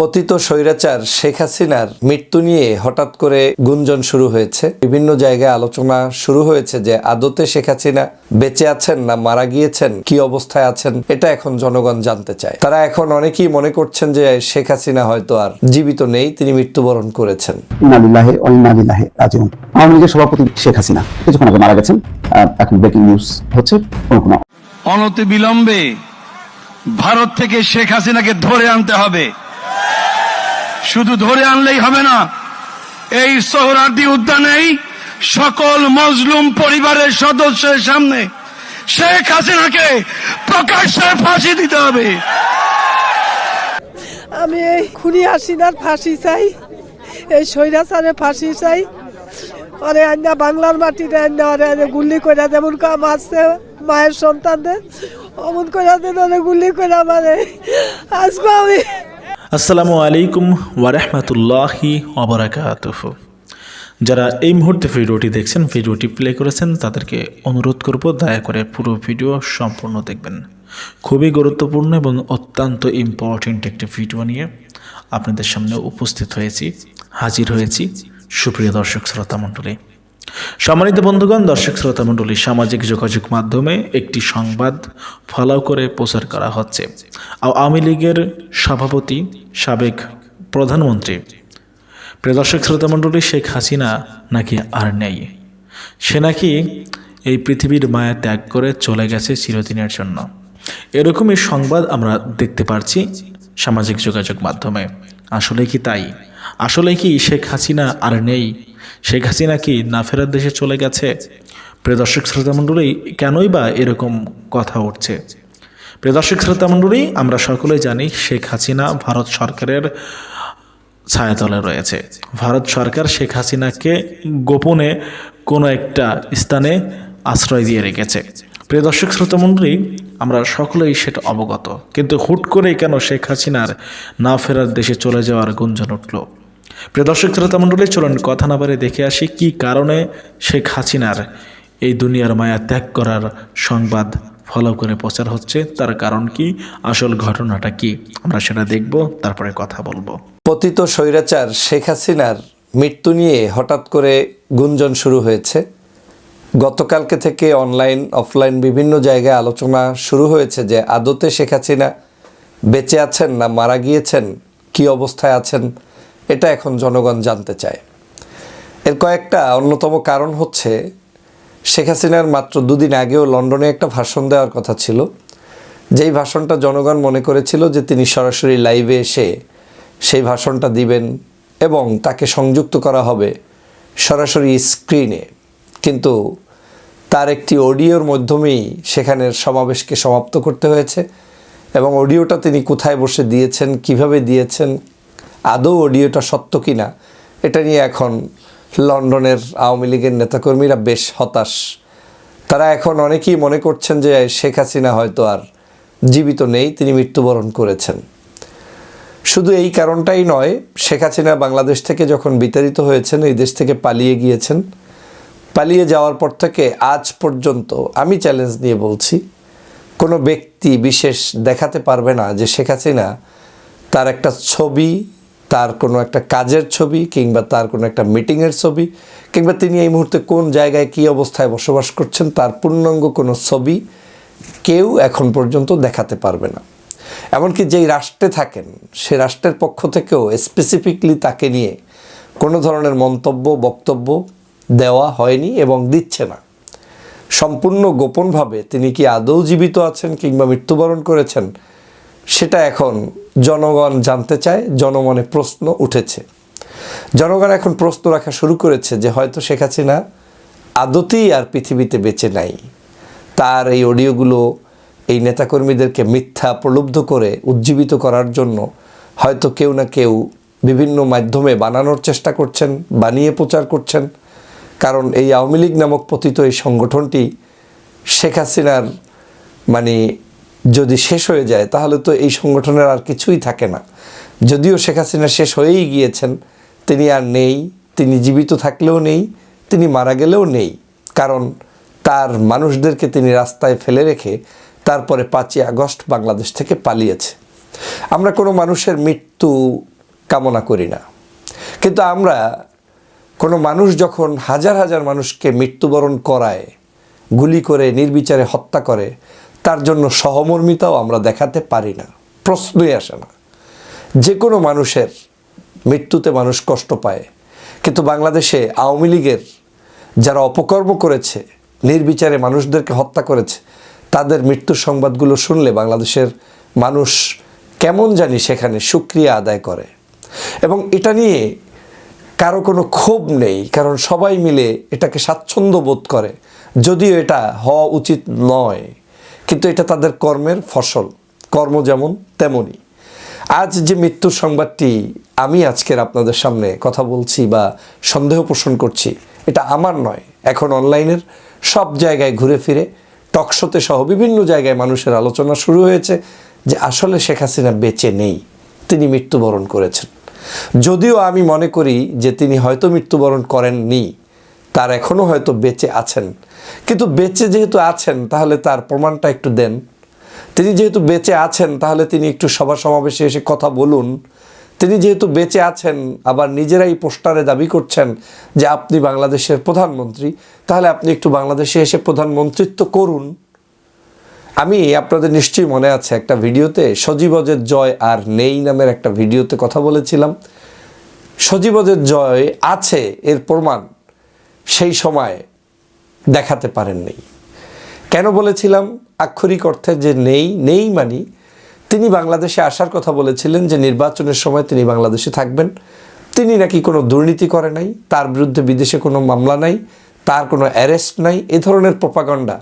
পতিত স্বৈরাচার শেখ হাসিনার মৃত্যু নিয়ে হঠাৎ করে গুঞ্জন শুরু হয়েছে। বিভিন্ন জায়গায় আলোচনা শুরু হয়েছে যে আদতে শেখ হাসিনা বেঁচে আছেন না মারা গিয়েছেন কি অবস্থায় আছেন এটা এখন জনগণ জানতে চায়। তারা এখন অনেকেই মনে করছেন যে শেখ হাসিনা হয়তো আর জীবিত নেই তিনি মৃত্যুবরণ করেছেন। আওয়ামী লীগের সভাপতি শেখ হাসিনা কিছুক্ষণ আগে মারা গেছেন। এখন ব্রেকিং নিউজ হচ্ছে অনতি বিলম্বে ভারত থেকে শেখ হাসিনাকে ধরে আনতে হবে। শুধু ধরে আনলেই হবে না। এই সোহরাদি উদ্যানেই সকল মজলুম পরিবারের সদস্যের সামনে শেখ হাসিনাকে প্রকাশ্যে ফাঁসি দিতে হবে। আমি এই খুনি হাসিনার ফাঁসি চাই, এই স্বৈরাচারে ফাঁসি চাই। ওরে আন্না বাংলার মাটিতে আন্না অরে গুল্লি করে যেমন আসছে মায়ের সন্তানদের, অমন করে দেন ওরে গুল্লি করে আমারে আজকে আমি আসসালামু আলাইকুম ওয়ারহমতুল্লাহি অবরাকাতুহ যারা এই মুহূর্তে ভিডিওটি দেখছেন, ভিডিওটি প্লে করেছেন, তাদেরকে অনুরোধ করব দয়া করে পুরো ভিডিও সম্পূর্ণ দেখবেন। খুবই গুরুত্বপূর্ণ এবং অত্যন্ত ইম্পর্টেন্ট একটি ভিডিও নিয়ে আপনাদের সামনে উপস্থিত হয়েছি, হাজির হয়েছি। সুপ্রিয় দর্শক, শ্রোতা মণ্ডলী সম্মানিত বন্ধুগণ, দর্শক শ্রোতা মণ্ডলী, সামাজিক যোগাযোগ মাধ্যমে একটি সংবাদ ফলাও করে প্রচার করা হচ্ছে। আওয়ামী লীগের সভাপতি, সাবেক প্রধানমন্ত্রী। দর্শক শ্রোতা মণ্ডলী, শেখ হাসিনা নাকি আর নেই? সে নাকি এই পৃথিবীর মায়া ত্যাগ করে চলে গেছে চিরদিনের জন্য। এরকমই সংবাদ আমরা দেখতে পারছি সামাজিক যোগাযোগ মাধ্যমে। আসলে কি তাই? আসলে কি শেখ হাসিনা আর নেই? শেখ হাসিনা কি না ফেরার দেশে চলে গেছে? প্রিয় দর্শক শ্রোতা মণ্ডলী, কেনই বা এরকম কথা উঠছে? প্রিয় দর্শক শ্রোতা মণ্ডলী, আমরা সকলেই জানি শেখ হাসিনা ভারত সরকারের ছায়াতলে রয়েছে। ভারত সরকার শেখ হাসিনাকে গোপনে কোনো একটা স্থানে আশ্রয় দিয়ে রেখেছে। প্রিয় দর্শক শ্রোতামণ্ডলী আমরা সকলেই সেটা অবগত। কিন্তু হুট করেই কেন শেখ হাসিনার না ফেরার দেশে চলে যাওয়ার গুঞ্জন উঠল? প্রিয় দর্শক, শ্রোতামণ্ডলী, চলুন কথা না বারে দেখে আসি কি কারণে শেখ হাসিনার এই দুনিয়ার মায়া ত্যাগ করার সংবাদ ফলো করে প্রচার হচ্ছে, তার কারণ কি, আসল ঘটনাটা কি, আমরা সেটা দেখব, তারপরে কথা বলব। পতিত স্বৈরাচার শেখ হাসিনার মৃত্যু নিয়ে হঠাৎ করে গুঞ্জন শুরু হয়েছে। গতকালকে থেকে অনলাইন অফলাইন বিভিন্ন জায়গায় আলোচনা শুরু হয়েছে যে আদতে শেখ হাসিনা বেঁচে আছেন না মারা গিয়েছেন, কি অবস্থায় আছেন এটা এখন জনগণ জানতে চায়। এর কয়েকটা অন্যতম কারণ হচ্ছে, শেখ হাসিনার মাত্র দুদিন আগেও লন্ডনে একটা ভাষণ দেওয়ার কথা ছিল। যেই ভাষণটা জনগণ মনে করেছিল যে তিনি সরাসরি লাইভে এসে সেই ভাষণটা দিবেন এবং তাকে সংযুক্ত করা হবে সরাসরি স্ক্রিনে। কিন্তু তার একটি অডিওর মাধ্যমেই সেখানের সমাবেশকে সমাপ্ত করতে হয়েছে এবং অডিওটা তিনি কোথায় বসে দিয়েছেন, কীভাবে দিয়েছেন আদৌ অডিওটা সত্য কিনা, এটা নিয়ে এখন লন্ডনের আওয়ামী লীগের নেতাকর্মীরা বেশ হতাশ। তারা এখন অনেকেই মনে করছেন যে শেখ হাসিনা হয়তো আর জীবিত নেই, তিনি মৃত্যুবরণ করেছেন। শুধু এই কারণটাই নয়, শেখ হাসিনা বাংলাদেশ থেকে যখন বিতাড়িত হয়েছেন, এই দেশ থেকে পালিয়ে গিয়েছেন, পালিয়ে যাওয়ার পর থেকে আজ পর্যন্ত আমি চ্যালেঞ্জ নিয়ে বলছি, কোনো ব্যক্তি বিশেষ দেখাতে পারবে না যে শেখ হাসিনা তার একটা ছবি তার কোনো একটা কাজের ছবি কিংবা তার কোনো একটা মিটিংয়ের ছবি কিংবা তিনি এই মুহূর্তে কোন জায়গায় কী অবস্থায় বসবাস করছেন, তার পূর্ণাঙ্গ কোনো ছবি কেউ এখন পর্যন্ত দেখাতে পারবে না। এমনকি যেই রাষ্ট্রে থাকেন, সে রাষ্ট্রের পক্ষ থেকেও স্পেসিফিকলি তাকে নিয়ে কোনো ধরনের মন্তব্য, বক্তব্য দেওয়া হয়নি এবং দিচ্ছে না। সম্পূর্ণ গোপনভাবে তিনি কি আদৌ জীবিত আছেন কিংবা মৃত্যুবরণ করেছেন, সেটা এখন জনগণ জানতে চায়, জনমনে প্রশ্ন উঠেছে। জনগণ এখন প্রশ্ন রাখা শুরু করেছে যে হয়তো শেখ হাসিনা আদতেই আর পৃথিবীতে বেঁচে নাই। তার এই অডিওগুলো এই নেতাকর্মীদেরকে মিথ্যা প্রলুব্ধ করে উজ্জীবিত করার জন্য হয়তো কেউ না কেউ বিভিন্ন মাধ্যমে বানানোর চেষ্টা করছেন, বানিয়ে প্রচার করছেন। কারণ এই আওয়ামী লীগ নামক পতিত এই সংগঠনটি শেখ হাসিনার মানে যদি শেষ হয়ে যায়, তাহলে তো এই সংগঠনের আর কিছুই থাকে না। যদিও শেখ হাসিনা শেষ হয়েই গিয়েছেন, তিনি আর নেই, তিনি জীবিত থাকলেও নেই, তিনি মারা গেলেও নেই। কারণ তার মানুষদেরকে তিনি রাস্তায় ফেলে রেখে তারপরে পাঁচই আগস্ট বাংলাদেশ থেকে পালিয়েছে। আমরা কোনো মানুষের মৃত্যু কামনা করি না। কিন্তু আমরা কোনো মানুষ যখন হাজার হাজার মানুষকে মৃত্যুবরণ করায়, গুলি করে, নির্বিচারে হত্যা করে তার জন্য সহমর্মিতাও আমরা দেখাতে পারি না, প্রশ্নই আসে না। যে কোনো মানুষের মৃত্যুতে মানুষ কষ্ট পায়, কিন্তু বাংলাদেশে আওয়ামী লীগের যারা অপকর্ম করেছে, নির্বিচারে মানুষদেরকে হত্যা করেছে, তাদের মৃত্যুর সংবাদগুলো শুনলে বাংলাদেশের মানুষ কেমন জানি সেখানে সুক্রিয়া আদায় করে। এবং এটা নিয়ে কারও কোনো ক্ষোভ নেই, কারণ সবাই মিলে এটাকে স্বাচ্ছন্দ্য বোধ করে, যদিও এটা হওয়া উচিত নয়। কিন্তু এটা তাদের কর্মের ফসল। কর্ম যেমন তেমনই আজ যে মৃত্যুর সংবাদটি আমি আজকের আপনাদের সামনে কথা বলছি বা সন্দেহ পোষণ করছি, এটা আমার নয়। এখন অনলাইনের সব জায়গায় ঘুরে ফিরে টকশোতে সহ বিভিন্ন জায়গায় মানুষের আলোচনা শুরু হয়েছে যে আসলে শেখ হাসিনা বেঁচে নেই, তিনি মৃত্যুবরণ করেছেন। যদিও আমি মনে করি যে তিনি হয়তো মৃত্যুবরণ করেননি তার এখনও হয়তো বেঁচে আছেন। কিন্তু বেঁচে যেহেতু আছেন, তাহলে তার প্রমাণটা একটু দেন। তিনি যেহেতু বেঁচে আছেন, তাহলে তিনি একটু সভা সমাবেশে এসে কথা বলুন। তিনি যেহেতু বেঁচে আছেন, আবার নিজেরাই পোস্টারে দাবি করছেন যে আপনি বাংলাদেশের প্রধানমন্ত্রী, তাহলে আপনি একটু বাংলাদেশে এসে প্রধানমন্ত্রিত্ব করুন। আমি আপনাদের নিশ্চয়ই মনে আছে একটা ভিডিওতে সজীবজের জয় আর নেই নামের একটা ভিডিওতে কথা বলেছিলাম। সজীবজের জয় আছে, এর প্রমাণ। সেই সময় দেখাতে পারেননি। কেন বলেছিলাম? আক্ষরিক অর্থে যে নেই নেই মানি তিনি বাংলাদেশে আসার কথা বলেছিলেন যে নির্বাচনের সময় তিনি বাংলাদেশে থাকবেন। তিনি নাকি কোনো দুর্নীতি করে নাই, তার বিরুদ্ধে বিদেশে কোনো মামলা নাই, তার কোনো অ্যারেস্ট নাই, এ ধরনের প্রপাগণ্ডা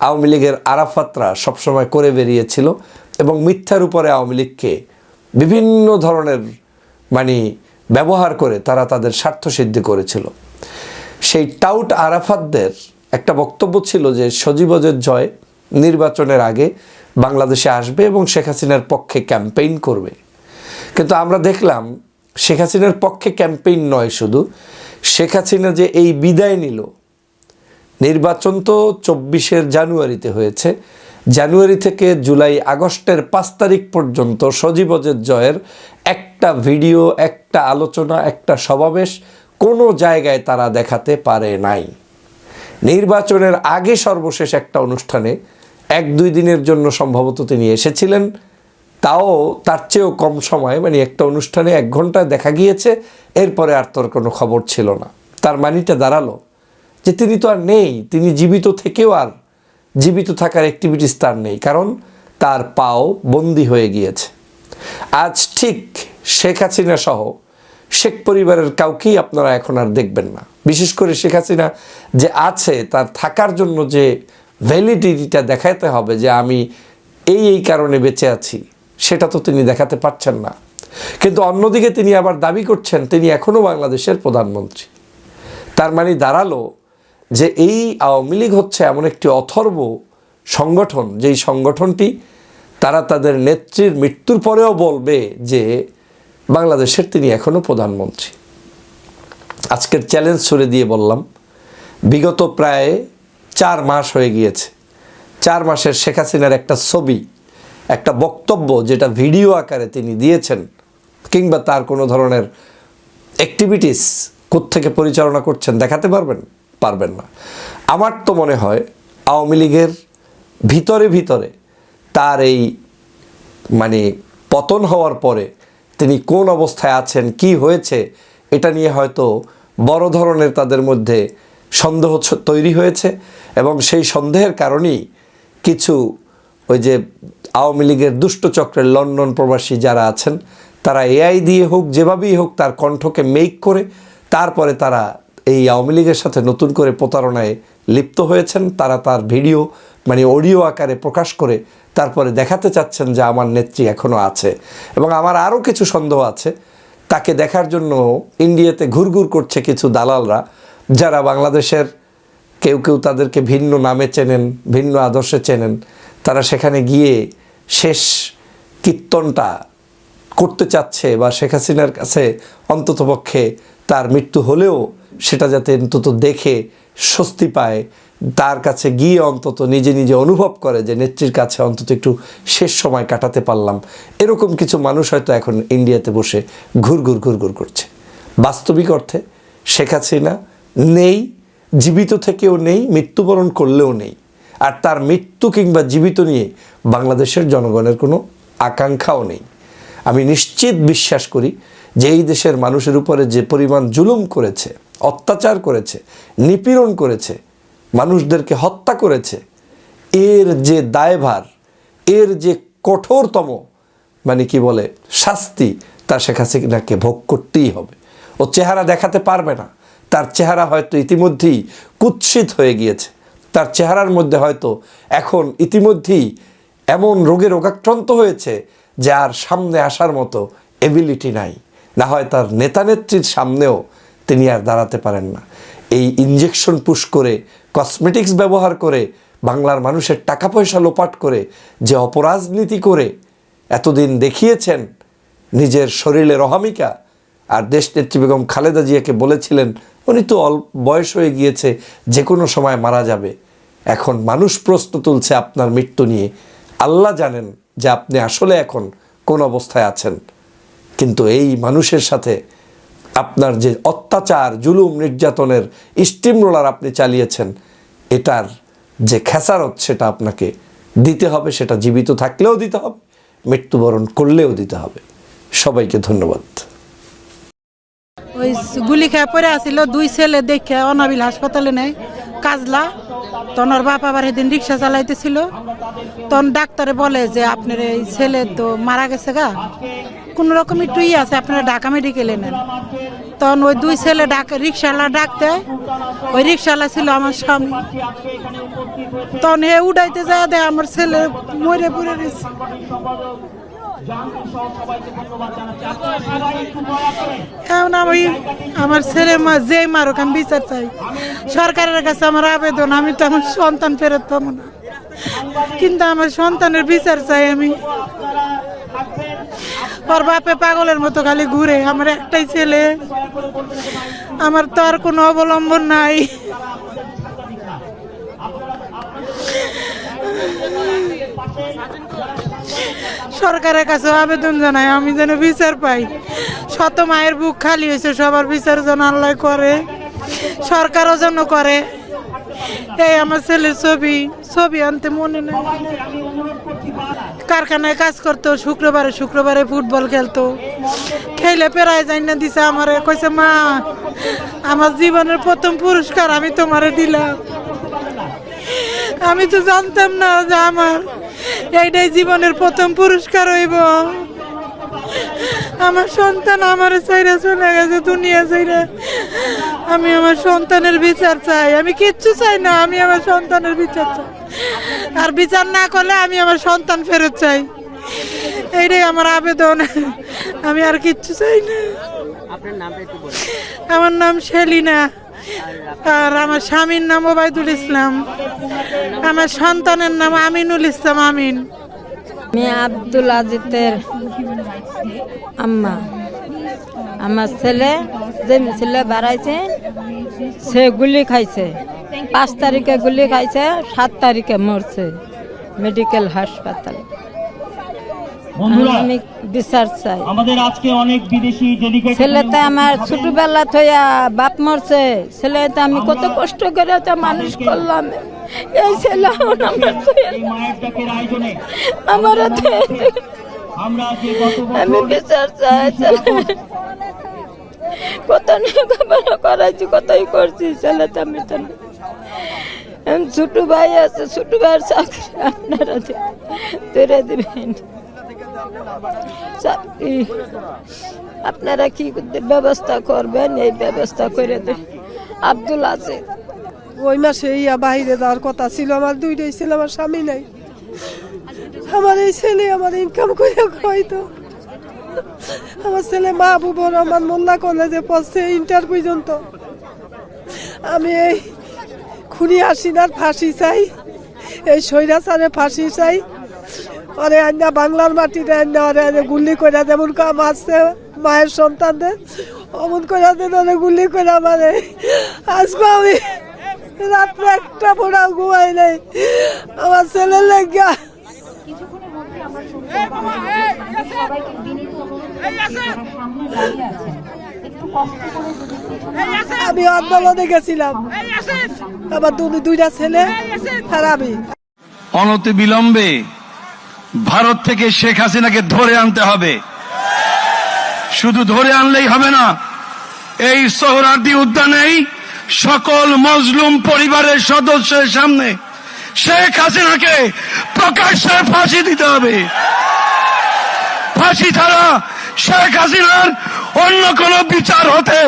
আওয়ামী লীগের আরাফাতরা সবসময় করে বেরিয়েছিল এবং মিথ্যার উপরে আওয়ামী লীগকে বিভিন্ন ধরনের মানে ব্যবহার করে তারা তাদের স্বার্থ সিদ্ধি করেছিল। সেই টাউট আরাফাতদের একটা বক্তব্য ছিল যে সজীবজের জয় নির্বাচনের আগে বাংলাদেশে আসবে এবং শেখ হাসিনার পক্ষে ক্যাম্পেইন করবে। কিন্তু আমরা দেখলাম শেখ হাসিনার পক্ষে ক্যাম্পেইন নয় শুধু। শেখ হাসিনা যে এই বিদায় নিল, নির্বাচন তো চব্বিশের জানুয়ারিতে হয়েছে। জানুয়ারি থেকে জুলাই আগস্টের পাঁচ তারিখ পর্যন্ত সজীবজের জয়ের একটা ভিডিও, একটা আলোচনা, একটা সমাবেশ কোনো জায়গায় তারা দেখাতে পারে নাই। নির্বাচনের আগে সর্বশেষ একটা অনুষ্ঠানে এক দুই দিনের জন্য সম্ভবত তিনি এসেছিলেন। তাও তার চেয়েও কম সময় মানে একটা অনুষ্ঠানে এক ঘন্টায় দেখা গিয়েছে, এরপরে আর তোর কোনো খবর ছিল না। তার মানিটা দাঁড়াল যে তিনি তো আর নেই, তিনি জীবিত থেকেও আর জীবিত থাকার অ্যাক্টিভিটিস তার নেই, কারণ তার পাও বন্দি হয়ে গিয়েছে। আজ ঠিক শেখ হাসিনা সহ শেখ পরিবারের কাউকেই আপনারা এখন আর দেখবেন না। বিশেষ করে শেখ হাসিনা যে আছে, তার থাকার জন্য যে ভ্যালিডিটিটা দেখাতে হবে যে আমি এই এই কারণে বেঁচে আছি, সেটা তো তিনি দেখাতে পারছেন না। কিন্তু অন্যদিকে তিনি আবার দাবি করছেন, তিনি এখনও বাংলাদেশের প্রধানমন্ত্রী। তার মানে দাঁড়াল যে এই আওয়ামী লীগ হচ্ছে এমন একটি অথর্ব সংগঠন, যেই সংগঠনটি তারা তাদের নেত্রীর মৃত্যুর পরেও বলবে যে বাংলাদেশের তিনি এখনও প্রধানমন্ত্রী। আজকের চ্যালেঞ্জ ছুড়ে দিয়ে বললাম, বিগত প্রায় চার মাস হয়ে গিয়েছে। চার মাসের শেখ হাসিনার একটা ছবি, একটা বক্তব্য যেটা ভিডিও আকারে তিনি দিয়েছেন, কিংবা তার কোনো ধরনের অ্যাক্টিভিটিস থেকে পরিচালনা করছেন দেখাতে পারবেন? পারবেন না। আমার তো মনে হয় আওয়ামী লীগের ভিতরে ভিতরে তার এই মানে পতন হওয়ার পরে তিনি কোন অবস্থায় আছেন, কি হয়েছে, এটা নিয়ে হয়তো বড় ধরনের তাদের মধ্যে সন্দেহ তৈরি হয়েছে এবং সেই সন্দেহের কারণেই কিছু ওই যে আওয়ামী লীগের দুষ্টচক্রের লন্ডন প্রবাসী যারা আছেন, তারা এআই দিয়ে হোক, যেভাবেই হোক তার কণ্ঠকে মেক করে, তারপরে তারা এই আওয়ামী লীগের সাথে নতুন করে প্রতারণায় লিপ্ত হয়েছেন, তারা তার ভিডিও মানে অডিও আকারে প্রকাশ করে তারপরে দেখাতে চাচ্ছেন যে আমার নেত্রী এখনও আছে। এবং আমার আরও কিছু সন্দেহ আছে। তাকে দেখার জন্য ইন্ডিয়াতে ঘুরঘুর করছে কিছু দালালরা, যারা বাংলাদেশের কেউ কেউ তাদেরকে ভিন্ন নামে চেনেন, ভিন্ন আদর্শে চেনেন। তারা সেখানে গিয়ে শেষ কীর্তনটা করতে চাচ্ছে বা শেখ হাসিনার কাছে অন্ততপক্ষে তার মৃত্যু হলেও সেটা যাতে অন্তত দেখে স্বস্তি পায়। তার কাছে গিয়ে অন্তত নিজে নিজে অনুভব করে যে নেত্রীর কাছে অন্তত একটু শেষ সময় কাটাতে পারলাম। এরকম কিছু মানুষ হয়তো এখন ইন্ডিয়াতে বসে ঘুর ঘুর ঘুর ঘুর করছে। বাস্তবিক অর্থে শেখ হাসিনা নেই, জীবিত থেকেও নেই, মৃত্যুবরণ করলেও নেই। আর তার মৃত্যু কিংবা জীবিত নিয়ে বাংলাদেশের জনগণের কোনো আকাঙ্ক্ষাও নেই। আমি নিশ্চিত বিশ্বাস করি যে এই দেশের মানুষের উপরে যে পরিমাণ জুলুম করেছে, অত্যাচার করেছে, নিপীড়ন করেছে মানুষদেরকে হত্যা করেছে, এর যে দায়ভার, এর যে কঠোরতম মানে কি বলে, শাস্তি, তা শেখ হাসিনাকে ভোগ করতেই হবে। ও চেহারা দেখাতে পারবে না। তার চেহারা হয়তো ইতিমধ্যেই কুৎসিত হয়ে গিয়েছে। তার চেহারার মধ্যে হয়তো এখন ইতিমধ্যেই এমন রোগে রোগাক্রান্ত হয়েছে যে আর সামনে আসার মতো এবিলিটি নাই। না হয় তার নেতানেত্রীর সামনেও তিনি আর দাঁড়াতে পারেন না। এই ইঞ্জেকশন পুশ করে কসমেটিক্স ব্যবহার করে, বাংলার মানুষের টাকা পয়সা লোপাট করে, যে অপরাজনীতি করে এতদিন দেখিয়েছেন নিজের শরীরের অহামিকা আর দেশ নেত্রী বেগম খালেদা জিয়াকে বলেছিলেন, উনি তো অল্প বয়স হয়ে গিয়েছে যে কোনো সময় মারা যাবে। এখন মানুষ প্রশ্ন তুলছে আপনার মৃত্যু নিয়ে। আল্লাহ জানেন যে আপনি আসলে এখন কোন অবস্থায় আছেন। কিন্তু এই মানুষের সাথে আপনার যে অত্যাচার, জুলুম, নির্যাতনের স্টিম রোলার আপনি চালিয়েছেন, এটার যে খেসারত সেটা আপনাকে দিতে হবে, সেটা জীবিত থাকলেও দিতে হবে, মৃত্যুবরণ করলেও দিতে হবে। সবাইকে ধন্যবাদ। ওই গুলি খেয়ে পড়ে আসিল, দুই ছেলে দেখে অনাবিল হাসপাতালে নেয় কাজলা তখন ওর বাপ আবার সেদিন রিক্সা চালাইতেছিল। তখন ডাক্তারে বলে যে, আপনার এই ছেলে তো মারা গেছে গা। কোনো রকম একটু ই আছে, আপনারা ঢাকা মেডিকেলে নেন। তখন ওই দুই ছেলে ডাক, রিক্সাওয়ালা ডাকতে ওই রিক্সাওয়ালা ছিল আমার স্বামী। তখন হে উড়াইতে যায় দেয়, আমার ছেলে মরে পড়ে গেছে। এখন আমি আমার ছেলে মা যেই মারুক, আমি বিচার চাই। সরকারের কাছে আমার আবেদন, আমি তো আমার সন্তান ফেরত পাবো না। কিন্তু আমার সন্তানের বিচার চাই আমি। ওর বাপে পাগলের মতো খালি ঘুরে, আমার একটাই ছেলে। আমার তো আর কোনো অবলম্বন নাই। সরকারের কাছে আবেদন জানাই, আমি যেন বিচার পাই। শত মায়ের বুক খালি হয়েছে, সবার বিচার যেন আল্লাহ করে, সরকারও যেন করে। এই আমার ছেলের ছবি ছবি আনতে মনে নেই। কারখানায় কাজ করতো, শুক্রবারে শুক্রবারে ফুটবল খেলতো। খেলে পেরায় যাই না দিছে আমারে, কইছে, মা, আমার জীবনের প্রথম পুরস্কার আমি তোমারে দিলাম। আমি তো জানতাম না যে আমার এইটাই জীবনের প্রথম পুরস্কার হইব। আমার সন্তান আমার চাইরা চলে গেছে দুনিয়া চাইরা আমি আমার সন্তানের বিচার চাই। আমি কিচ্ছু চাই না আমি আমার সন্তানের বিচার চাই। আর বিচার না করলে আমি আমার সন্তান ফেরত চাই। এইটাই আমার আবেদন। আমি আর কিচ্ছু চাই না। আমার নাম শেলিনা। আর আমার স্বামীর নাম ওবায়দুল ইসলাম। আমার সন্তানের নাম আমিনুল ইসলাম আমিন। আমি আব্দুল আজিতের আম্মা। আমার ছেলে, যে ছেলে বাড়াইছে, সে গুলি খাইছে। পাঁচ তারিখে গুলি খাইছে, সাত তারিখে মরছে। মেডিকেল হাসপাতাল। আমি বিচার চাই। আমাদের আজকে অনেক বিদেশি ডেলিগেট ছেলেতে আমার ছোটবেলা থইয়া বাপ মরছে। ছেলেতে আমি কত কষ্ট করে তো মানুষ করলাম। এই ছেলে আমার আমি বিচার চাই। কত লেখাপড়া করাইছি কতই করছি ছেলে তো আমি তো ছোট ভাই আছে ছোট ভাইয়ের চাকরি আপনারা তুলে দিবেন। আপনারা কি ব্যবস্থা করবেন? এই ব্যবস্থা করে দেন আব্দুল আছে। ওই মাসে ইয়া বাইরে যাওয়ার কথা ছিল। আমার দুইটাই ছেলে, আমার স্বামী নাই। আমার এই ছেলে আমার ইনকাম করে হয়তো আমার ছেলে মা বুবর আমার মোল্লা কলেজে পড়ছে ইন্টার পর্যন্ত। আমি এই খুনি হাসিনার ফাঁসি চাই, এই স্বৈরাচারে ফাঁসি চাই। ওরে আন্না বাংলার মাটিতে আন্না ওরে আন্না গুলি করে যেমন কাম আছে মায়ের সন্তানদের? অমন করে দেন ওরে গুলি করে আমারে আজকে আমি রাত্রে একটা পোড়াও ঘুমাই নেই। আমার ছেলের লেগা। আমি আন্দোলনে গেছিলাম। আমার দুইটা ছেলে আর আমি। অনতি বিলম্বে ভারত থেকে শেখ হাসিনাকে ধরে আনতে হবে। শুধু ধরে আনলেই হবে না, এই সোহরার্দি উদ্যানেই সকল মজলুম পরিবারের সদস্যের সামনে শেখ হাসিনাকে প্রকাশ্যে ফাঁসি দিতে হবে। ফাঁসি ছাড়া শেখ হাসিনার অন্য কোনো বিচার হতে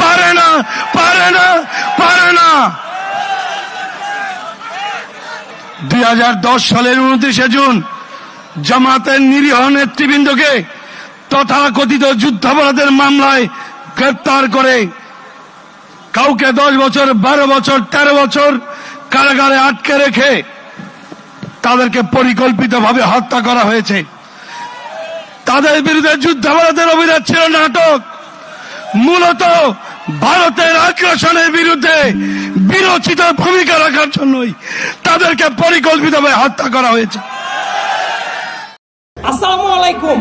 পারে না পারে না পারে না। দুই হাজার দশ সালের উনত্রিশে জুন জামাতের নিরীহ নেতৃবৃন্দকে তথাকথিত যুদ্ধাপরাধের মামলায় গ্রেপ্তার করে। কাউকে দশ বছর, বারো বছর, তেরো বছর কারাগারে আটকে রেখে তাদেরকে পরিকল্পিতভাবে হত্যা করা হয়েছে। তাদের বিরুদ্ধে যুদ্ধাপরাধের অভিযোগ ছিল নাটক। মূলত ভারতের আগ্রাসনের বিরুদ্ধে বিরোচিত ভূমিকা রাখার জন্যই তাদেরকে পরিকল্পিতভাবে হত্যা করা হয়েছে। আসসালামু আলাইকুম।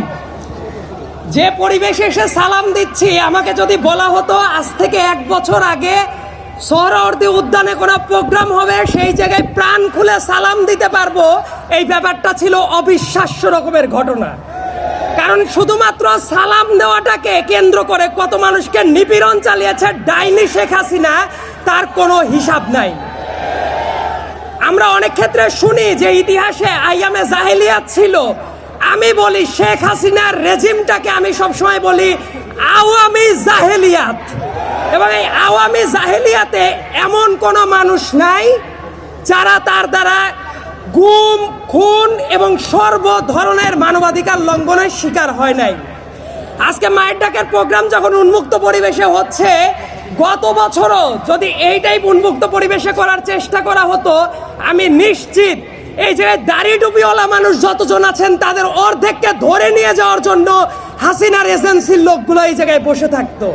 যে পরিবেশে এসে সালাম দিচ্ছি, আমাকে যদি বলা হতো আজ থেকে এক বছর আগে সোহরাওয়ার্দী উদ্যানে কোনো প্রোগ্রাম হবে, সেই জায়গায় প্রাণ খুলে সালাম দিতে পারব, এই ব্যাপারটা ছিল অবিশ্বাস্য রকমের ঘটনা। কারণ শুধুমাত্র সালাম দেওয়াটাকে কেন্দ্র করে কত মানুষকে নিপীড়ন চালিয়েছে ডাইনি শেখ হাসিনা, তার কোনো হিসাব নাই। আমরা অনেক ক্ষেত্রে শুনি যে ইতিহাসে আইয়ামে জাহেলিয়াত ছিল আমি বলি শেখ হাসিনার রেজিমটাকে আমি সবসময় বলি আওয়ামী জাহেলিয়াত। এবং এই আওয়ামী জাহেলিয়াতে এমন কোনো মানুষ নাই যারা তার দ্বারা গুম, খুন এবং সর্ব ধরনের মানবাধিকার লঙ্ঘনের শিকার হয় নাই। আজকে মায়ের ডাকের প্রোগ্রাম যখন উন্মুক্ত পরিবেশে হচ্ছে, গত বছরও যদি এইটাই উন্মুক্ত পরিবেশে করার চেষ্টা করা হতো, আমি নিশ্চিত এই যে দাড়ি টুপিওয়ালা মানুষ যতজন আছেন, তাদের অর্ধেককে ধরে নিয়ে যাওয়ার জন্য হাসিনার এজেন্সির লোকগুলো এই জায়গায় বসে থাকতো।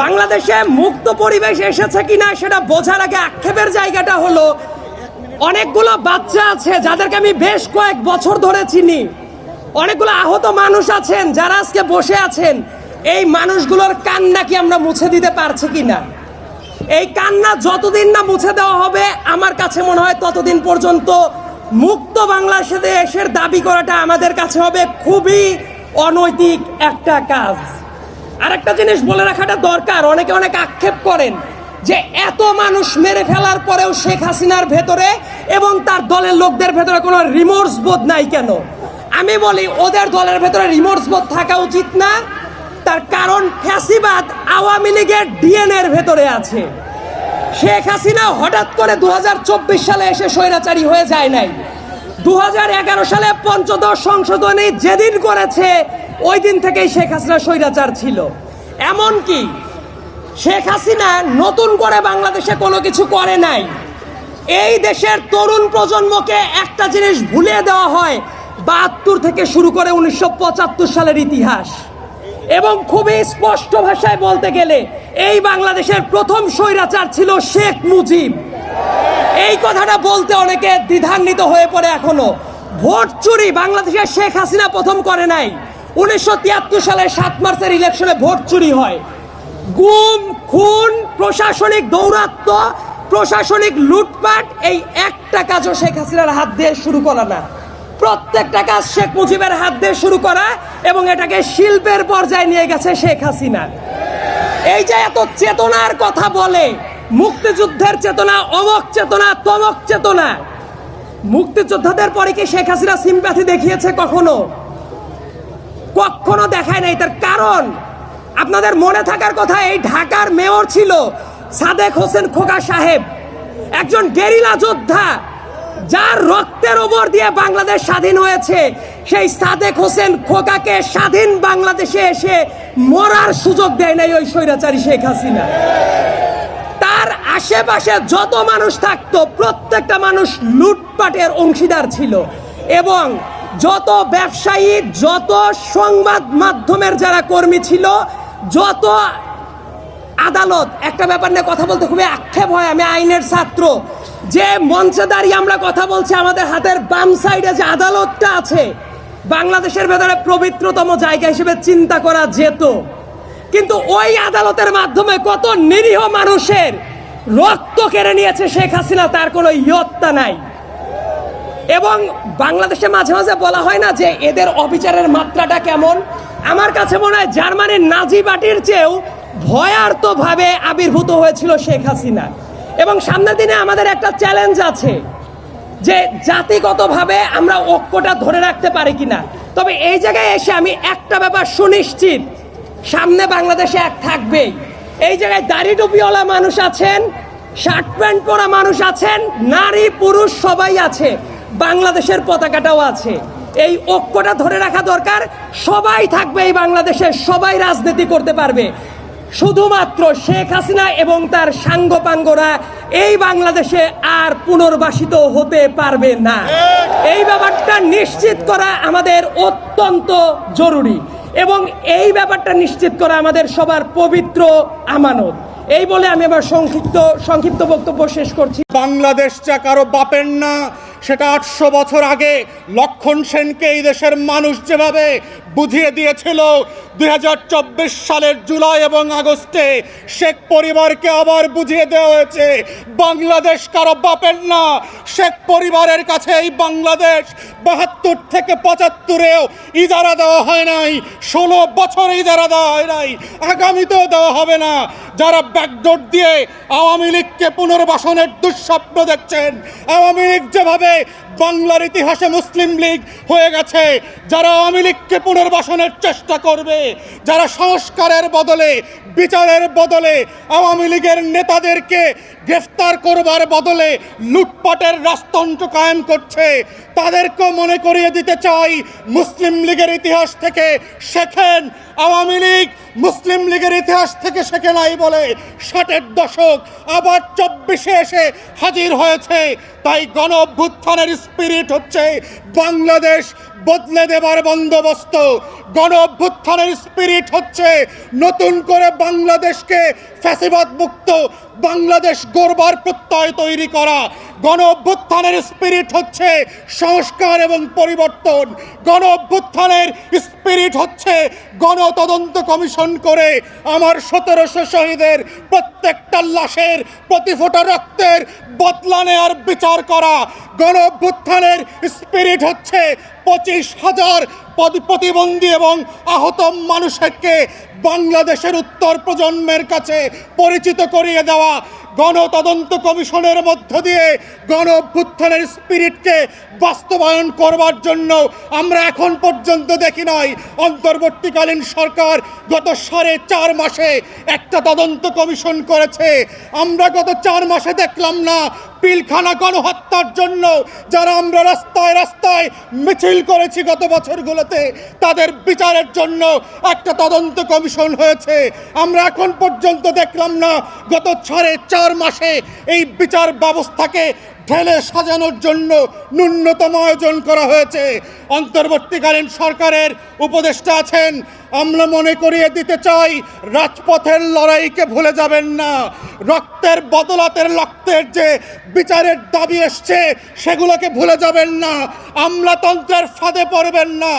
বাংলাদেশে মুক্ত পরিবেশ এসেছে কিনা সেটা বোঝার আগে আক্ষেপের জায়গাটা হলো, অনেকগুলো বাচ্চা আছে যাদেরকে আমি বেশ কয়েক বছর ধরে চিনি। অনেকগুলো আহত মানুষ আছেন যারা আজকে বসে আছেন। এই মানুষগুলোর কান্না কি আমরা মুছে দিতে পারছি কিনা? এই কান্না যতদিন না মুছে দেওয়া হবে, আমার কাছে মনে হয় ততদিন পর্যন্ত মুক্ত বাংলাদেশে দেশের দাবি করাটা আমাদের কাছে হবে খুবই অনৈতিক একটা কাজ। আরেকটা জিনিস বলে রাখাটা দরকার, অনেকে অনেক আক্ষেপ করেন যে এত মানুষ মেরে ফেলার পরেও শেখ হাসিনার ভেতরে এবং তার দলের লোকদের ভেতরে কোনো রিমোর্স বোধ নাই কেন? আমি বলি, ওদের দলের ভেতরে রিমোর্স বোধ থাকা উচিত না তার কারণ ফ্যাসিবাদ আওয়ামী লীগের ডিএনএ এর ভেতরে আছে। শেখ হাসিনা হঠাৎ করে দু হাজার চব্বিশ সালে এসে স্বৈরাচারী হয়ে যায় নাই। দু হাজার এগারো সালে পঞ্চদশ সংশোধনী যেদিন করেছে, ওই দিন থেকেই শেখ হাসিনা স্বৈরাচার ছিল। এমনকি শেখ হাসিনা নতুন করে বাংলাদেশে কোনো কিছু করে নাই। এই দেশের তরুণ প্রজন্মকে একটা জিনিস ভুলিয়ে দেওয়া হয়, বাহাত্তর থেকে শুরু করে উনিশশো পঁচাত্তর সালের ইতিহাস। এবং খুবই স্পষ্ট ভাষায় বলতে গেলে, এই বাংলাদেশের প্রথম স্বৈরাচার ছিল শেখ মুজিব। এই কথাটা বলতে অনেকে দ্বিধান্বিত হয়ে পড়ে এখনও। ভোট চুরি বাংলাদেশে শেখ হাসিনা প্রথম করে নাই। উনিশশো সালের সাত মার্চের ইলেকশনে ভোট চুরি হয়। গুম, খুন, প্রশাসনিক দৌরাত্ম প্রশাসনিক লুটপাট, এই একটা কাজও শেখ হাসিনার হাত দিয়ে শুরু করা না। প্রত্যেকটা কাজ শেখ মুজিবের হাত দিয়ে শুরু করা এবং এটাকে শিল্পের পর্যায়ে নিয়ে গেছে শেখ হাসিনা। এই যে এত চেতনার কথা বলে, মুক্তিযুদ্ধের চেতনা, অমক চেতনা, তমক চেতনা। মুক্তিযোদ্ধাদের পরে কি শেখ হাসিনা সিম্প্যাথি দেখিয়েছে কখনো? কখনো দেখায় নাই, তার কারণ আপনাদের মনে থাকার কথা, এই ঢাকার মেয়র ছিল সাদেক হোসেন খোকা সাহেব, একজন গেরিলা যোদ্ধা। যার রক্তের ওপর দিয়ে বাংলাদেশ স্বাধীন হয়েছে, সেই সাদেক হোসেন খোকাকে স্বাধীন বাংলাদেশে এসে মরার সুযোগ দেয় নাই ওই স্বৈরাচারী শেখ হাসিনা। তার আশেপাশে যত মানুষ থাকতো, প্রত্যেকটা মানুষ লুটপাটের অংশীদার ছিল এবং যত ব্যবসায়ী, যত সংবাদ মাধ্যমের যারা কর্মী ছিল, যত আদালত, একটা ব্যাপার নিয়ে কথা বলতে খুবই আক্ষেপ হয়, আমি আইনের ছাত্র। যে মঞ্চে দাঁড়িয়ে আমরা কথা বলছি, আমাদের হাতের বাম সাইডে যে আদালতটা আছে, বাংলাদেশের ভেতরে পবিত্রতম জায়গা হিসেবে চিন্তা করা যেত। কিন্তু ওই আদালতের মাধ্যমে কত নিরীহ মানুষের রক্ত কেড়ে নিয়েছে শেখ হাসিনা, তার কোনো ইয়ত্তা নাই। এবং বাংলাদেশে মাঝে মাঝে বলা হয় না যে এদের অবিচারের মাত্রাটা কেমন। আমার কাছে মনে হয় জার্মানির নাজি পার্টির চেয়েও ভয়ার্তভাবে আবির্ভূত হয়েছিল শেখ হাসিনা। এবং সামনের দিনে আমাদের একটা চ্যালেঞ্জ আছে যে জাতিগতভাবে আমরা ঐক্যটা ধরে রাখতে পারি কিনা। তবে এই জায়গায় এসে আমি একটা ব্যাপার সুনিশ্চিত, সামনে বাংলাদেশে এক থাকবেই। এই জায়গায় দাড়ি টুপিওয়ালা মানুষ আছেন, শার্ট প্যান্ট পরা মানুষ আছেন, নারী, পুরুষ সবাই আছে, বাংলাদেশের পতাকাটাও আছে। এই ঐক্যটা ধরে রাখা দরকার, সবাই থাকবে এই বাংলাদেশে, সবাই রাজনীতি করতে পারবে। শুধুমাত্র শেখ হাসিনা এবং তার সাঙ্গপাঙ্গরা এই বাংলাদেশে আর পুনর্বাসিত হতে পারবে না। এই ব্যাপারটা নিশ্চিত করা আমাদের অত্যন্ত জরুরি এবং এই ব্যাপারটা নিশ্চিত করা আমাদের সবার পবিত্র আমানত। এই বলে আমি আবার সংক্ষিপ্ত সংক্ষিপ্ত বক্তব্য শেষ করছি। বাংলাদেশটা কারও বাপের না সেটা আটশো বছর আগে লক্ষণ সেনকে এই দেশের মানুষ যেভাবে বুঝিয়ে দিয়েছিল, দুই হাজার চব্বিশ সালের জুলাই এবং আগস্টে শেখ পরিবারকে আবার বুঝিয়ে দেওয়া হয়েছে, বাংলাদেশ কারও বাপের না। শেখ পরিবারের কাছে এই বাংলাদেশ বাহাত্তর থেকে পঁচাত্তরেও ইজারা দেওয়া হয় নাই, ষোলো বছর ইজারা দেওয়া হয় নাই, আগামীতেও দেওয়া হবে না। যারা ব্যাকডোর দিয়ে আওয়ামী লীগকে পুনর্বাসনের দুঃস্বপ্ন দেখছেন, আওয়ামী লীগ যেভাবে বাংলার ইতিহাসে মুসলিম লীগ হয়ে গেছে, যারা আওয়ামী লীগকে পুনর্বাসনের চেষ্টা করবে, যারা সংস্কারের বদলে, বিচারের বদলে, আওয়ামী লীগের নেতাদেরকে গ্রেফতার করবার বদলে লুটপাটের রাজতন্ত্র কায়েম করছে, তাদেরকেও মনে করিয়ে দিতে চাই মুসলিম লীগের ইতিহাস থেকে শেখেন। আওয়ামী লীগ মুসলিম লীগের ইতিহাস থেকে শেখে নাই বলে ষাটের দশক আবার চব্বিশে এসে হাজির হয়েছে। তাই গণ অভ্যুত্থানের স্পিরিট হচ্ছে বাংলাদেশ বদলে দেবার বন্দোবস্ত। গণ অভ্যুত্থানের স্পিরিট হচ্ছে নতুন করে বাংলাদেশকে ফ্যাসিবাদ মুক্ত, বাংলাদেশ গড়বার প্রত্যয় তৈরি করা। গণ অভ্যুত্থানের স্পিরিট হচ্ছে সংস্কার এবং পরিবর্তন। গণ অভ্যুত্থানের স্পিরিট হচ্ছে গণ তদন্ত কমিশন করে আমার সতেরোশো শহীদের প্রত্যেকটা লাশের প্রতি ফোঁটা রক্তের বদলা নেওয়ার বিচার করা। গণ অভ্যুত্থানের স্পিরিট হচ্ছে পঁচিশ হাজার প্রতিবন্ধী এবং আহত মানুষকে বাংলাদেশের উত্তর প্রজন্মের কাছে পরিচিত করিয়ে দেওয়া গণতদন্ত কমিশনের মধ্য দিয়ে গণ অভ্যুত্থানের স্পিরিটকে বাস্তবায়ন করবার জন্য আমরা এখন পর্যন্ত দেখি নাই। অন্তর্বর্তীকালীন সরকার গত সাড়ে চার মাসে একটা তদন্ত কমিশন করেছে। আমরা গত চার মাসে দেখলাম না পিলখানা গণহত্যার জন্য যারা আমরা রাস্তায় রাস্তায় মিছিল করেছি গত বছরগুলোতে। তাদের বিচারের জন্য একটা তদন্ত কমিশন হয়েছে। আমরা এখন পর্যন্ত দেখলাম না, গত সাড়ে চার মাসে এই বিচার ব্যবস্থাকে ঢেলে সাজানোর জন্য ন্যূনতম আয়োজন করা হয়েছে। অন্তর্বর্তীকালীন সরকারের উপদেষ্টা আছেন। আমরা মনে করিয়ে দিতে চাই, রাজপথের লড়াইকে ভুলে যাবেন না। রক্তের বদলাতের রক্তের যে বিচারের দাবি এসছে, সেগুলোকে ভুলে যাবেন না। আমলাতন্ত্রের ফাঁদে পড়বেন না।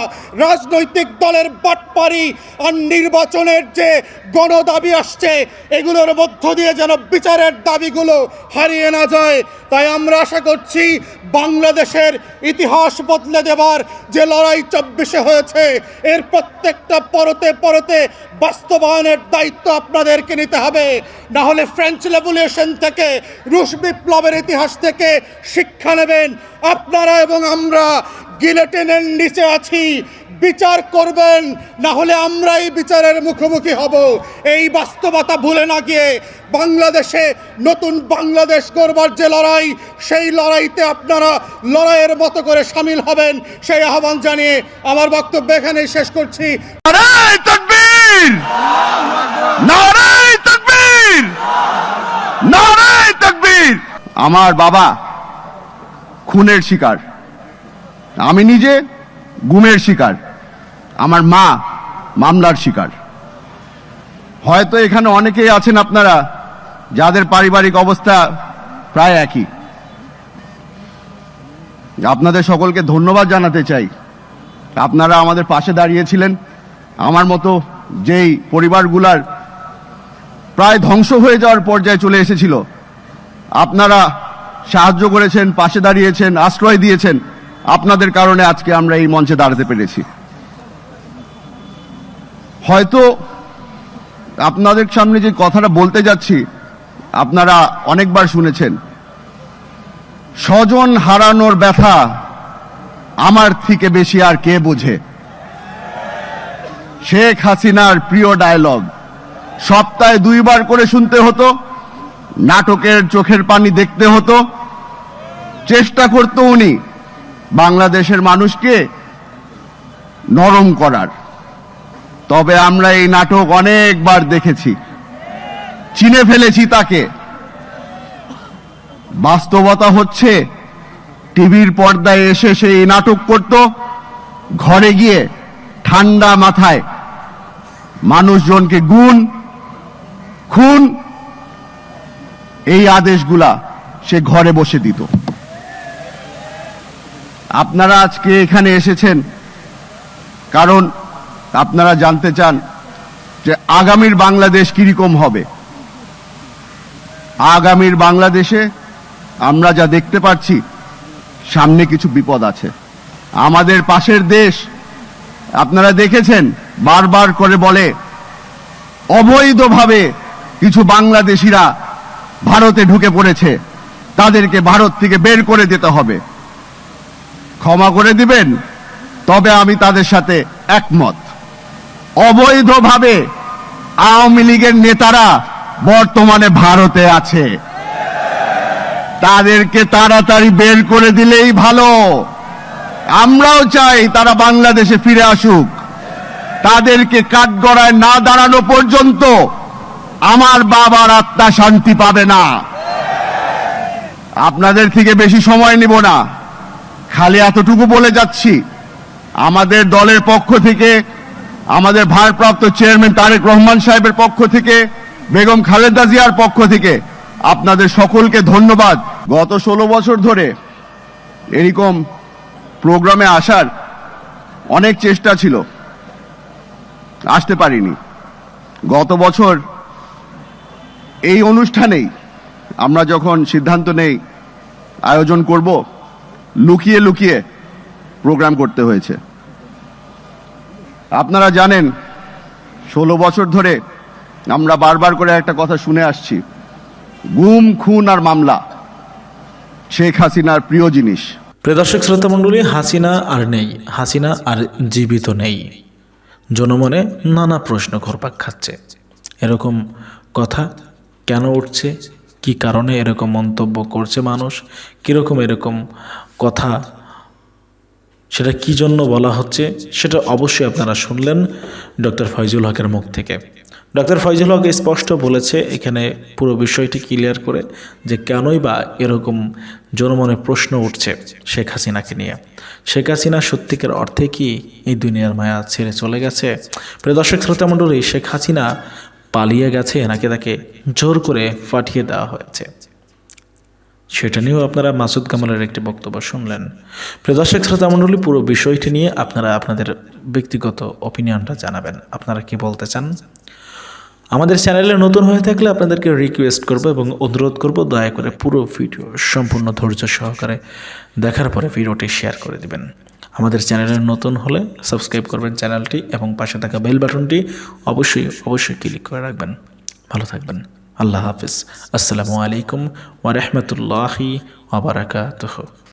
রাজনৈতিক দলের বাটপারি আর নির্বাচনের যে গণ দাবি আসছে, এগুলোর মধ্য দিয়ে যেন বিচারের দাবিগুলো হারিয়ে না যায়। তাই আমরা আশা করছি বাংলাদেশের ইতিহাস বদলে দেবার যে লড়াই চব্বিশে হয়েছে, এর প্রত্যেকটা পরতে পরতে বাস্তবায়নের দায়িত্ব আপনাদেরকে নিতে হবে। না হলে ফ্রেঞ্চ রেভলিউশন থেকে, রুশ বিপ্লবের ইতিহাস থেকে শিক্ষা নেবেন। আপনারা এবং আমরা গিলেটিনের নিচে আছি। বিচার করবেন না হলে আমরাই বিচারের মুখোমুখি হব। এই বাস্তবতা ভুলে না গিয়ে বাংলাদেশে নতুন বাংলাদেশ করবার যে লড়াই, সেই লড়াইতে আপনারা লড়াইয়ের মতো করে সামিল হবেন, সেই আহ্বান জানিয়ে আমার বক্তব্য এখানেই শেষ করছি। আমার বাবা খুনের শিকার। আমি নিজে গুমের শিকার। আমার মা মামলার শিকার। হয়তো এখানে অনেকেই আছেন আপনারা, যাদের পারিবারিক অবস্থা প্রায় একই। আপনাদের সকলকে ধন্যবাদ জানাতে চাই। আপনারা আমাদের পাশে দাঁড়িয়েছিলেন। আমার মতো যেই পরিবারগুলার প্রায় ধ্বংস হয়ে যাওয়ার পর্যায়ে চলে এসেছিল, আপনারা সাহায্য করেছেন, পাশে দাঁড়িয়েছেন, আশ্রয় দিয়েছেন। আপনাদের কারণে আজকে আমরা এই মঞ্চে দাঁড়াতে পেরেছি। হয়তো আপনাদের সামনে যে কথাটা বলতে যাচ্ছি, আপনারা অনেকবার শুনেছেন। স্বজন হারানোর ব্যথা আমার থেকে বেশি আর কে বোঝে? শেখ হাসিনার প্রিয় ডায়লগ সপ্তাহে দুইবার করে শুনতে হতো, নাটকের চোখের পানি দেখতে হতো। চেষ্টা করতো উনি বাংলাদেশের মানুষকে নরম করার। তবে আমরা এই নাটক অনেকবার দেখেছি। চিনে ফেলেছি তাকে। বাস্তবতা হচ্ছে, টিভির পর্দায় এসে সে এই নাটক করত, ঘরে গিয়ে ঠান্ডা মাথায় মানুষজনকে গুণ, খুন, এই আদেশগুলা সে ঘরে বসে দিত। আপনারা আজকে এখানে এসেছেন কারণ আপনারা জানতে চান যে আগামীর বাংলাদেশ কীরকম হবে? আগামীর বাংলাদেশে আমরা যা দেখতে পাচ্ছি, সামনে কিছু বিপদ আছে। আমাদের পাশের দেশ, আপনারা দেখেছেন, বারবার করে বলে, অবৈধভাবে কিছু বাংলাদেশিরা ভারতে ঢুকে পড়েছে। তাদেরকে ভারত থেকে বের করে দিতে হবে। ক্ষমা করে দিবেন, তবে আমি তাদের সাথে একমত। অবৈধভাবে আওয়ামী লীগের নেতারা বর্তমানে ভারতে আছে। তাদেরকে তাড়াতাড়ি বের করে দিলেই ভালো। আমরাও চাই তারা বাংলাদেশে ফিরে আসুক। তাদেরকে কাঠগড়ায় না দাঁড়ানো পর্যন্ত আমার বাবার আত্মা শান্তি পাবে না। আপনাদের থেকে বেশি সময় নিব না। খালি এতটুকু বলে যাচ্ছি। আমাদের দলের পক্ষ থেকে আমাদের ভারপ্রাপ্ত চেয়ারম্যান তারেক রহমান সাহেবের পক্ষ থেকে, বেগম খালেদা জিয়ার পক্ষ থেকে আপনাদের সকলকে ধন্যবাদ। গত ষোলো বছর ধরে এরকম প্রোগ্রামে আসার অনেক চেষ্টা ছিল, আসতে পারিনি। গত বছর এই অনুষ্ঠানেই আমরা যখন সিদ্ধান্ত নেই আয়োজন করব, লুকিয়ে লুকিয়ে প্রোগ্রাম করতে হয়েছে। আপনারা জানেন, ষোলো বছর ধরে আমরা বারবার করে একটা কথা শুনে আসছি। গুম, খুন আর মামলা, শেখ হাসিনার প্রিয় জিনিস। প্রিয় দর্শক শ্রোতা মণ্ডলী হাসিনা আর নেই, হাসিনা আর জীবিত নেই। জনমনে নানা প্রশ্ন ঘরপাক খাচ্ছে। এরকম কথা কেন উঠছে? কি কারণে এরকম মন্তব্য করছে মানুষ? কীরকম এরকম কথা সেটা কি জন্য বলা হচ্ছে, সেটা অবশ্যই আপনারা শুনলেন ডক্টর ফয়জুল হকের মুখ থেকে। ডক্টর ফয়জুল হক স্পষ্ট বলেছে, এখানে পুরো বিষয়টি ক্লিয়ার করে যে কেনই বা এরকম জনমনে প্রশ্ন উঠছে শেখ হাসিনাকে নিয়ে। শেখ হাসিনা সত্যিকার অর্থে কি এই দুনিয়ার মায়া ছেড়ে চলে গেছে? প্রিয় দর্শক, শ্রোতা মণ্ডলী, শেখ হাসিনা পালিয়ে গেছে নাকি তাকে জোর করে পাঠিয়ে দেওয়া হয়েছে। সেটা নিয়েও আপনারা মাসুদ কামালের একটি বক্তব্য শুনলেন। প্রিয় দর্শক, শ্রোতা মণ্ডলী, পুরো বিষয়টি নিয়ে আপনারা আপনাদের ব্যক্তিগত অপিনিয়নটা জানাবেন। আপনারা কি বলতে চান? আমাদের চ্যানেলে নতুন হয়ে থাকলে আপনাদেরকে রিকোয়েস্ট করব এবং অনুরোধ করব, দয়া করে পুরো ভিডিও সম্পূর্ণ ধৈর্য সহকারে দেখার পরে ভিডিওটি শেয়ার করে দিবেন। আমাদের চ্যানেলে নতুন হলে সাবস্ক্রাইব করবেন চ্যানেলটি এবং পাশে থাকা বেল বাটনটি অবশ্যই অবশ্যই ক্লিক করে রাখবেন। ভালো থাকবেন। আল্লাহ হাফিজ আসসালামু আলাইকুম ওয়া রাহমাতুল্লাহি ওয়া বারাকাতুহু